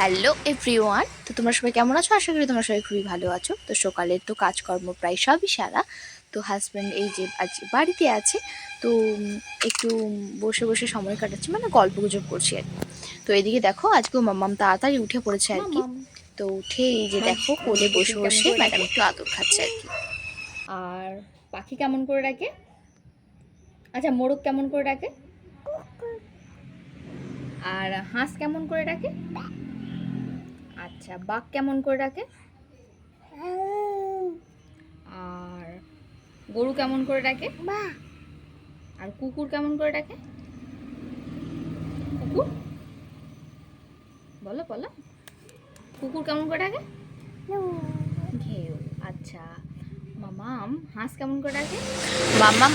Hello everyone তো তোমরা সবাই কেমন আছো? আশা করি তোমরা সবাই খুবই ভালো আছো। তো সকালের তো কাজকর্ম প্রায় সবই সারা। তো হাজব্যান্ড এই যে আজ বাড়িতে আছে তো একটু বসে বসে সময় কাটাচ্ছি মানে গল্প গুজব করছি আর। তো এদিকে দেখো আজকেও মাম্মাম তাড়াতাড়ি উঠে পড়েছে আর কি। তো উঠে এই যে দেখো কোলে বসে বসে ম্যাডাম একটু আদর খাচ্ছে আর কি। আর পাখি কেমন করে ডাকে? আচ্ছা মোরগ কেমন করে ডাকে? আর হাঁস কেমন করে ডাকে? আচ্ছা বাঘ কেমন করে ডাকে? আর গরু কেমন করে ডাকে? আর কুকুর কেমন করে ডাকে? কুকুর? বলো বলো। কুকুর কেমন করে ডাকে? ঘেউ আচ্ছা। মামাম হাঁস কেমন করে ডাকে? মামাম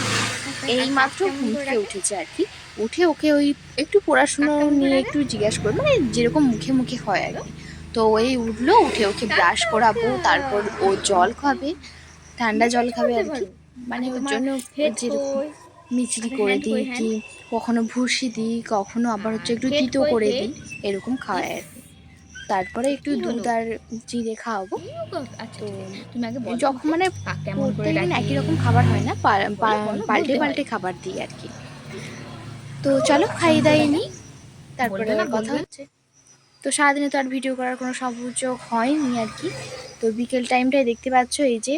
এই মাত্র ডাকে? উঠেছে আর কি। উঠে ওকে ওই একটু পড়াশুনো নিয়ে একটু জিজ্ঞাসা করব মানে যেরকম মুখে মুখে হয় আর কি। তো ওই উঠল উঠে ওকে ব্রাশ করাবো তারপর ও জল খাবে ঠান্ডা জল খাবে আর কি। মানে ওর জন্য যেরকম মিচড়ি করে দিই কি কখনো ভুসি দিই কখনো আবার হচ্ছে একটু তিতো করে দিই এরকম খাওয়ায় আর। তারপরে একটু দুধ আর চিড়ে খাওয়াবো। আচ্ছা তো তুমি যখন মানে প্রত্যেকদিন একই রকম খাবার হয় না পাল্টে পাল্টে খাবার দিই আর কি। তো চলো খাই দাই নি। তারপরে কথা হচ্ছে। তো সারাদিনে তো আর ভিডিও করার কোনো সুযোগ হয়নি আর কি। তো বিকেল টাইমটায় দেখতে পাচ্ছ এই যে,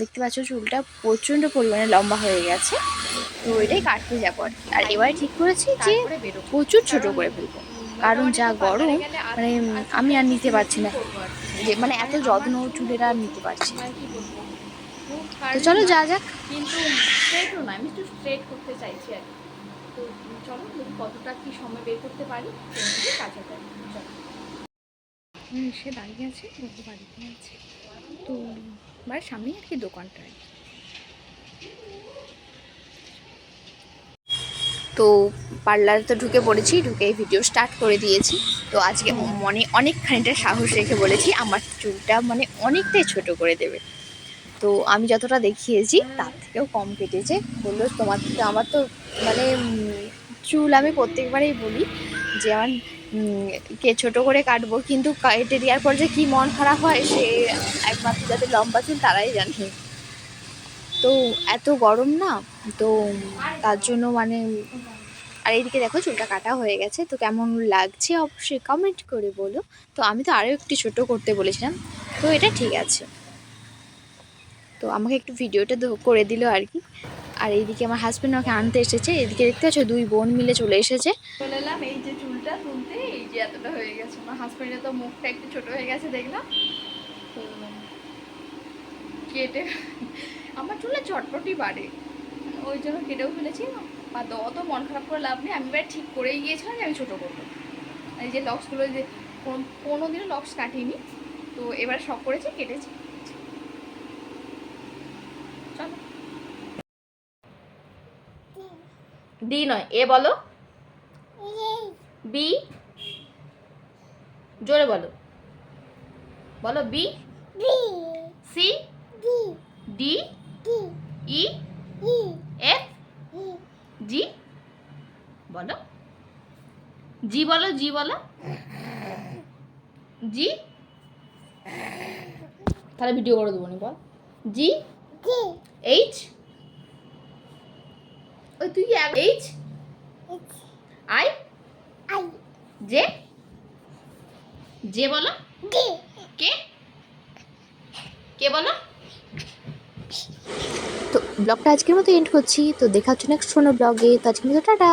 দেখতে পাচ্ছ চুলটা প্রচণ্ড পরিমাণে লম্বা হয়ে গেছে। তো এটাই কাটতে যাব আর আর এবারে ঠিক করেছি যে প্রচুর ছোট করে ফেলব। কারণ যা গরম মানে আমি আর নিতে পারছি না। যে মানে এত যত্ন চুলের আর নিতে পারছি না। তো চলো যা যাক। কিন্তু স্ট্রেটও না, আমি একটু স্ট্রেট করতে চাইছি আর। তো চলো দেখি কতটা কি সময় বের করতে পারি কাজে চলো। সে দাঁড়িয়ে আছে, বন্ধু বাড়িতে আছে তো, বাড়ির সামনেই আর কি দোকানটা। তো পার্লারে তো ঢুকে পড়েছি, ঢুকে ভিডিও স্টার্ট করে দিয়েছি তো আজকে মনে অনেকখানিটা সাহস রেখে বলেছি, আমার চুলটা মানে অনেকটাই ছোট করে দেবে তো আমি যতটা দেখিয়েছি, তার থেকেও কম কেটেছে। বলল, তোমার থেকে আমার তো মানে চুল আমি প্রত্যেকবারেই বলি যে আমার কে ছোট করে কাটবো। কিন্তু কেটে দেওয়ার পর যে কী মন খারাপ হয়, সে একমাত্র যাদের লম্বা চুল, তারাই জানে। তো এত গরম না? তো তার জন্য মানে আর এইদিকে দেখো, চুলটা কাটা হয়ে গেছে। তো কেমন লাগছে অবশ্যই কমেন্ট করে বলো। তো আমি তো আরও একটু ছোট করতে বলেছিলাম। তো এটা ঠিক আছে। তো আমাকে একটু ভিডিওটা করে দিল আর কি। আর এইদিকে আমার হাজব্যান্ড আমাকে আনতে এসেছে। এদিকে দেখতে পাচ্ছ দুই বোন মিলে চলে এসেছে। চলে এলাম এই যে চুলটা তুলতে। এই যে এতটা হয়ে গেছে। আমার হাজব্যান্ডের তো মুখটা একটু ছোট হয়ে গেছে, দেখলাম। তো কেটে আমার চুলে চটপটি বাড়ে। ওই জন্য কেটেও ফেলেছি। বা অত মন খারাপ করে লাভ নেই। আমি এবার ঠিক করেই গিয়েছিলাম যে আমি ছোটো করব। এই যে লক্সগুলো যে কোনো দিনও লক্স কাটিনি। তো এবার সব করেছি, কেটেছি। ডি নয়, এ বলো। বি। জোরে বলো। বলো B. C. D. E. F. G. বলো। জি বলো জি বলো। জি। তাহলে ভিডিও করে দেবো নি বল। জি। এইচ ওই তুই এইচ আই জে জে বলো। কে কে বলো। তো ব্লগটা আজকের মতো এন্ড করছি। তো দেখা হচ্ছে নেক্সট কোনো ব্লগে। তো আজকের মতো টাটা।